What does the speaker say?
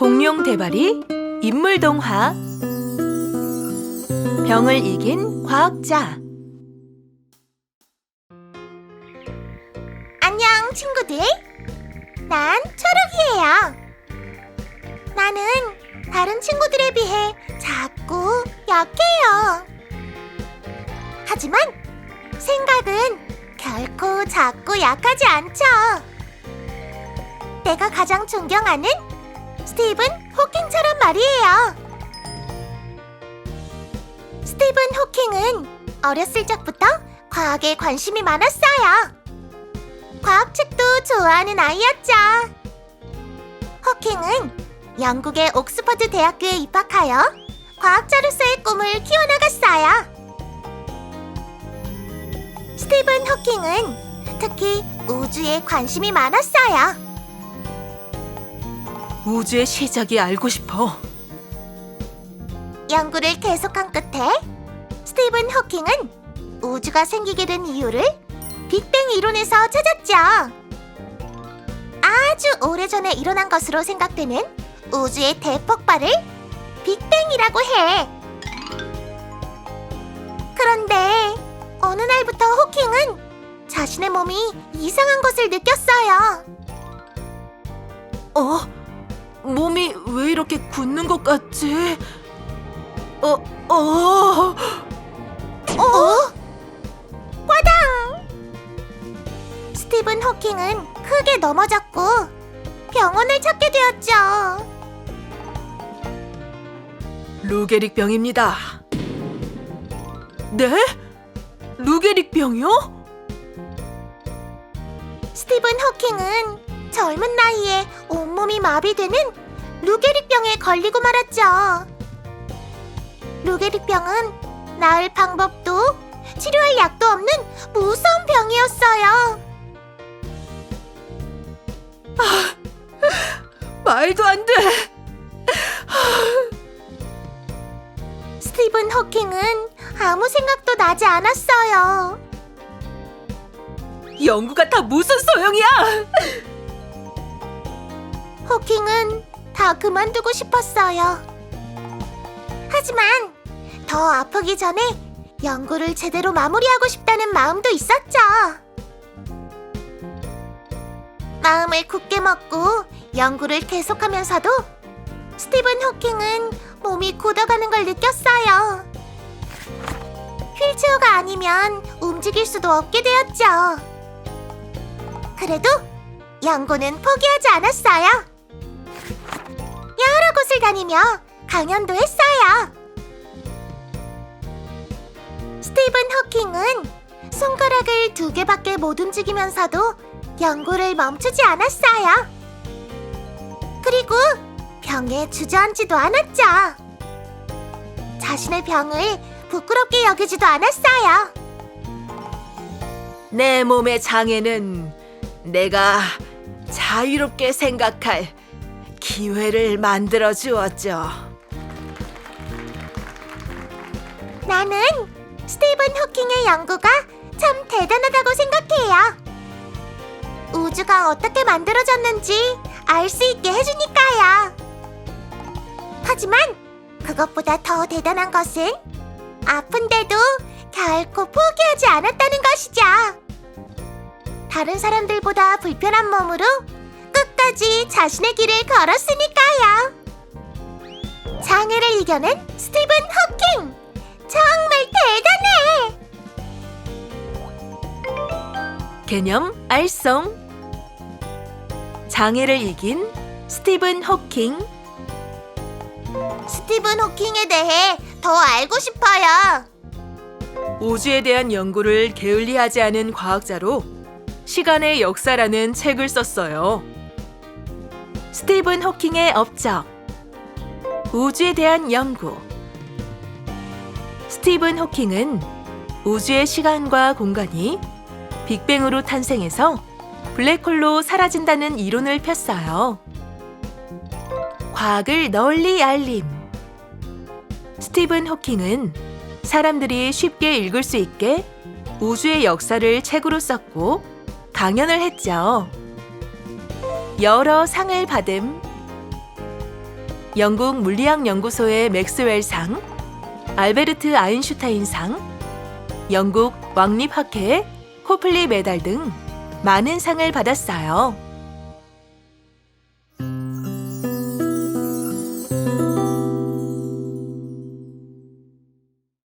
공룡 대발이 인물 동화 병을 이긴 과학자 안녕, 친구들. 난 초록이에요. 나는 다른 친구들에 비해 작고 약해요. 하지만 생각은 결코 작고 약하지 않죠. 내가 가장 존경하는 스티븐 호킹처럼 말이에요. 스티븐 호킹은 어렸을 적부터 과학에 관심이 많았어요. 과학책도 좋아하는 아이였죠. 호킹은 영국의 옥스퍼드 대학교에 입학하여 과학자로서의 꿈을 키워나갔어요. 스티븐 호킹은 특히 우주에 관심이 많았어요. 우주의 시작이 알고 싶어 연구를 계속한 끝에 스티븐 호킹은 우주가 생기게 된 이유를 빅뱅 이론에서 찾았죠. 아주 오래전에 일어난 것으로 생각되는 우주의 대폭발을 빅뱅이라고 해. 그런데 어느 날부터 호킹은 자신의 몸이 이상한 것을 느꼈어요. 어? 몸이 왜 이렇게 굳는 것 같지? 어? 어? 어? 과당! 스티븐 호킹은 크게 넘어졌고 병원을 찾게 되었죠. 루게릭 병입니다 네? 루게릭 병이요? 스티븐 호킹은 젊은 나이에 온몸이 마비되는 루게릭병에 걸리고 말았죠. 루게릭병은 나을 방법도 치료할 약도 없는 무서운 병이었어요. 말도 안 돼! 스티븐 호킹은 아무 생각도 나지 않았어요. 연구가 다 무슨 소용이야! 호킹은 다 그만두고 싶었어요. 하지만 더 아프기 전에 연구를 제대로 마무리하고 싶다는 마음도 있었죠. 마음을 굳게 먹고 연구를 계속하면서도 스티븐 호킹은 몸이 굳어가는 걸 느꼈어요. 휠체어가 아니면 움직일 수도 없게 되었죠. 그래도 연구는 포기하지 않았어요. 다니며 강연도 했어요. 스티븐 호킹은 손가락을 두 개밖에 못 움직이면서도 연구를 멈추지 않았어요. 그리고 병에 주저앉지도 않았죠. 자신의 병을 부끄럽게 여기지도 않았어요. 내 몸의 장애는 내가 자유롭게 생각할 기회를 만들어 주었죠. 나는 스티븐 호킹의 연구가 참 대단하다고 생각해요. 우주가 어떻게 만들어졌는지 알 수 있게 해주니까요. 하지만 그것보다 더 대단한 것은 아픈데도 결코 포기하지 않았다는 것이죠. 다른 사람들보다 불편한 몸으로 끝까지 자신의 길을 걸었으니까요. 장애를 이겨낸 스티븐 호킹! 정말 대단해! 개념 알성 장애를 이긴 스티븐 호킹 스티븐 호킹에 대해 더 알고 싶어요. 우주에 대한 연구를 게을리하지 않은 과학자로 시간의 역사라는 책을 썼어요. 스티븐 호킹의 업적 우주에 대한 연구 스티븐 호킹은 우주의 시간과 공간이 빅뱅으로 탄생해서 블랙홀로 사라진다는 이론을 폈어요. 과학을 널리 알림. 스티븐 호킹은 사람들이 쉽게 읽을 수 있게 우주의 역사를 책으로 썼고 강연을 했죠. 여러 상을 받음. 영국 물리학 연구소의 맥스웰 상, 알베르트 아인슈타인 상, 영국 왕립학회의 코플리 메달 등 많은 상을 받았어요.